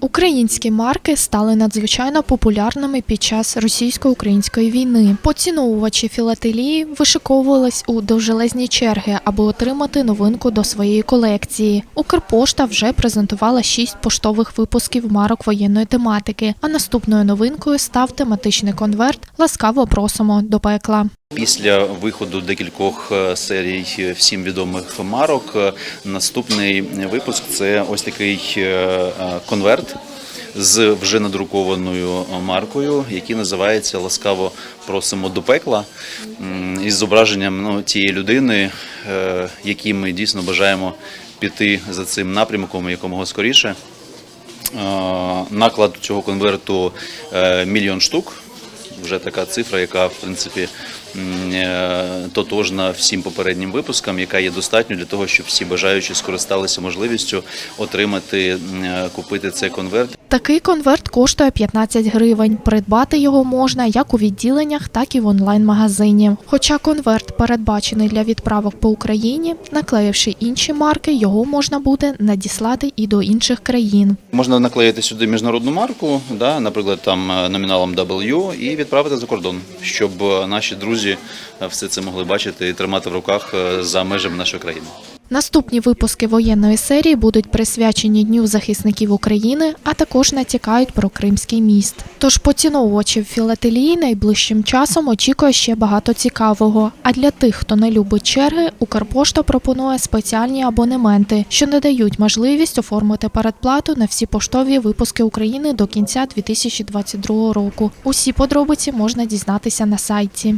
Українські марки стали надзвичайно популярними під час російсько-української війни. Поціновувачі філателії вишиковувались у довжелезні черги, аби отримати новинку до своєї колекції. Укрпошта вже презентувала шість поштових випусків марок воєнної тематики. А наступною новинкою став тематичний конверт Ласкаво просимо до пекла. Після виходу декількох е, серій е, всім відомих марок, е, наступний випуск це ось такий конверт з вже надрукованою маркою, який називається Ласкаво просимо до пекла із зображенням ну, тієї людини, якій ми дійсно бажаємо піти за цим напрямком якомога скоріше. Наклад цього конверту мільйон штук. Вже така цифра, яка в принципі тотожна всім попереднім випускам, яка є достатньо для того, щоб всі бажаючі скористалися можливістю отримати, е, купити цей конверт. Такий конверт коштує 15 гривень. Придбати його можна як у відділеннях, так і в онлайн-магазині. Хоча конверт передбачений для відправок по Україні, наклеївши інші марки, його можна буде надіслати і до інших країн. Можна наклеїти сюди міжнародну марку, да, наприклад, там е, номіналом W, і відправити за кордон, щоб е, наші друзі е, все це могли бачити і тримати в руках е, за межами нашої країни. Наступні випуски воєнної серії будуть присвячені Дню захисників України, а також натякають про Кримський міст. Тож поціновувачів філателії найближчим часом очікує ще багато цікавого. А для тих, хто не любить черги, Укрпошта пропонує спеціальні абонементи, що не дають можливість оформити передплату на всі поштові випуски України до кінця 2022 року. Усі подробиці можна дізнатися на сайті.